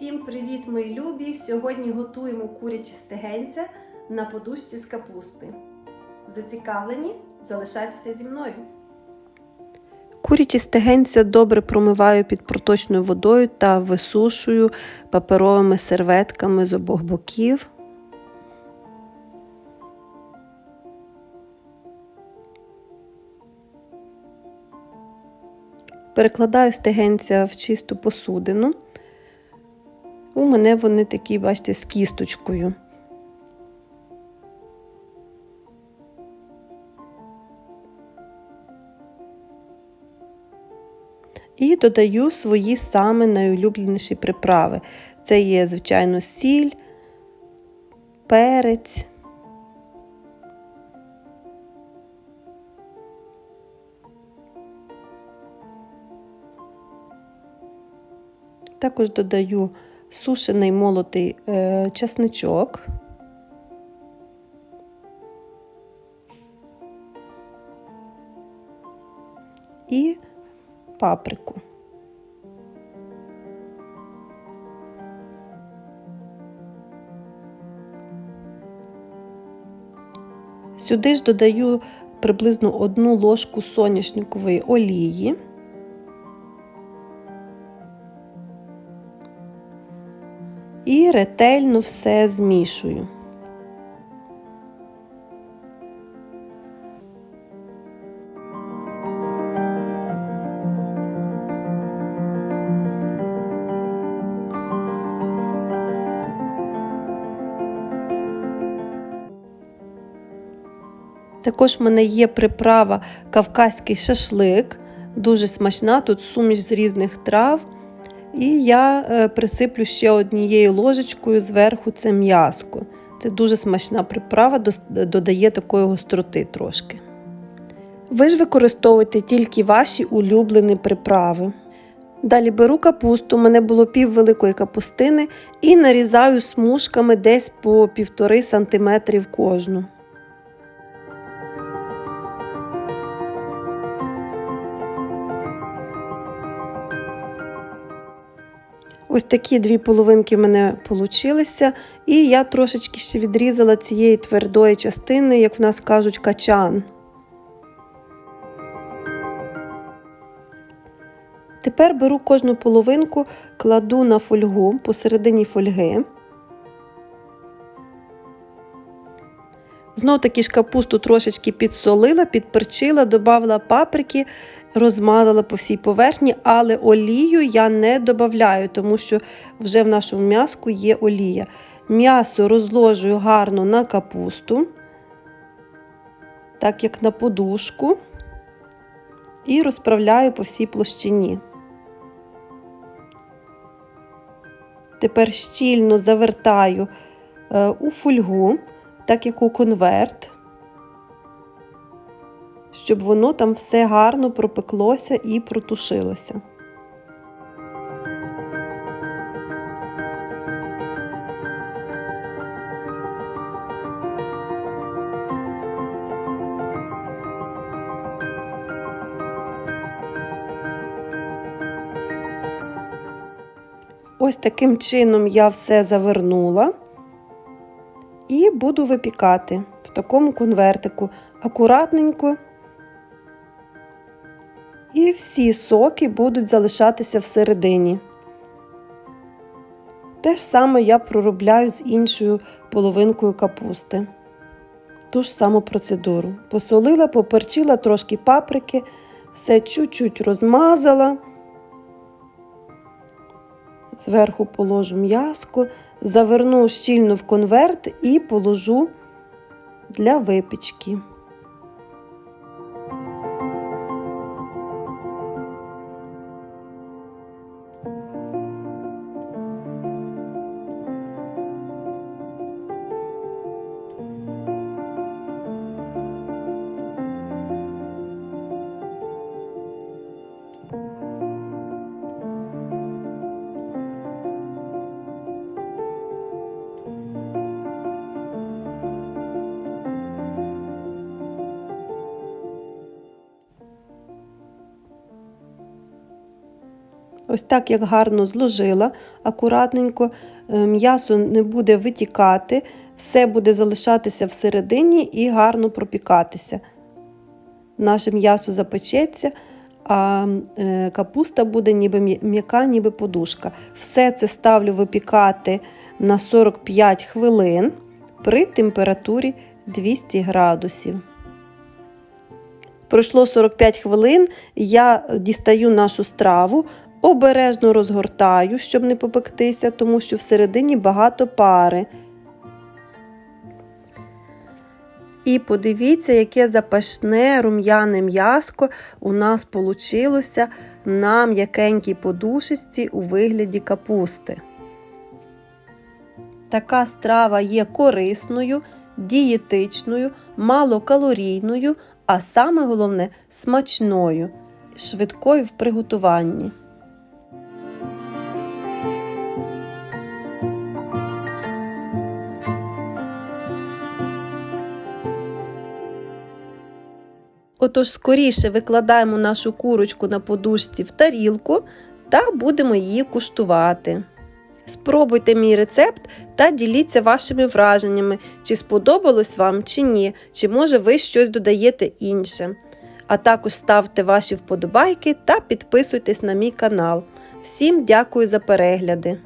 Всім привіт, мої любі! Сьогодні готуємо курячі стегенця на подушці з капусти. Зацікавлені? Залишайтеся зі мною. Курячі стегенця добре промиваю під проточною водою та висушую паперовими серветками з обох боків. Перекладаю стегенця в чисту посудину. У мене вони такі, бачите, з кісточкою. І додаю свої саме найулюбленіші приправи. Це є, звичайно, сіль, перець. Також додаю сушений молотий е, часничок. І паприку. Сюди ж додаю приблизно одну ложку соняшникової олії. І ретельно все змішую. Також в мене є приправа кавказький шашлик, дуже смачна, тут суміш з різних трав. І я е, присиплю ще однією ложечкою зверху це м'язко. Це дуже смачна приправа, додає такої гостроти трошки. Ви ж використовуйте тільки ваші улюблені приправи. Далі беру капусту, у мене було пів великої капустини, і нарізаю смужками десь по 1,5 см кожну. Ось такі дві половинки в мене получилися. І я трошечки ще відрізала цієї твердої частини, як в нас кажуть, качан. Тепер беру кожну половинку, кладу на фольгу посередині фольги. Знов таки ж капусту трошечки підсолила, підперчила, додала паприки, розмазала по всій поверхні, але олію я не додаю, тому що вже в нашому м'яску є олія. М'ясо розложую гарно на капусту, так як на подушку, і розправляю по всій площині. Тепер щільно завертаю е, у фольгу так як у конверт, щоб воно там все гарно пропеклося і протушилося. Ось таким чином я все завернула і буду випікати в такому конвертику акуратненько. І всі соки будуть залишатися всередині. Те ж саме я проробляю з іншою половинкою капусти. Ту ж саму процедуру. Посолила, поперчила трошки паприки, все чуть-чуть розмазала. Зверху положу м'язко, заверну щільно в конверт і положу для випічки. Ось так як гарно зложила акуратненько, е, м'ясо не буде витікати, все буде залишатися всередині і гарно пропікатися. Наше м'ясо запечеться, а е, капуста буде ніби м'яка, ніби подушка. Все це ставлю випікати на 45 хвилин при температурі 200 градусів. Пройшло 45 хвилин, я дістаю нашу страву, обережно розгортаю, щоб не попектися, тому що всередині багато пари. І подивіться, яке запашне рум'яне м'яско у нас вийшло на м'якенькій подушечці у вигляді капусти. Така страва є корисною, дієтичною, малокалорійною, а саме головне смачною, швидкою в приготуванні. Отож, скоріше викладаємо нашу курочку на подушці в тарілку та будемо її куштувати. Спробуйте мій рецепт та діліться вашими враженнями, чи сподобалось вам чи ні, чи може ви щось додаєте інше. А також ставте ваші вподобайки та підписуйтесь на мій канал. Всім дякую за перегляди!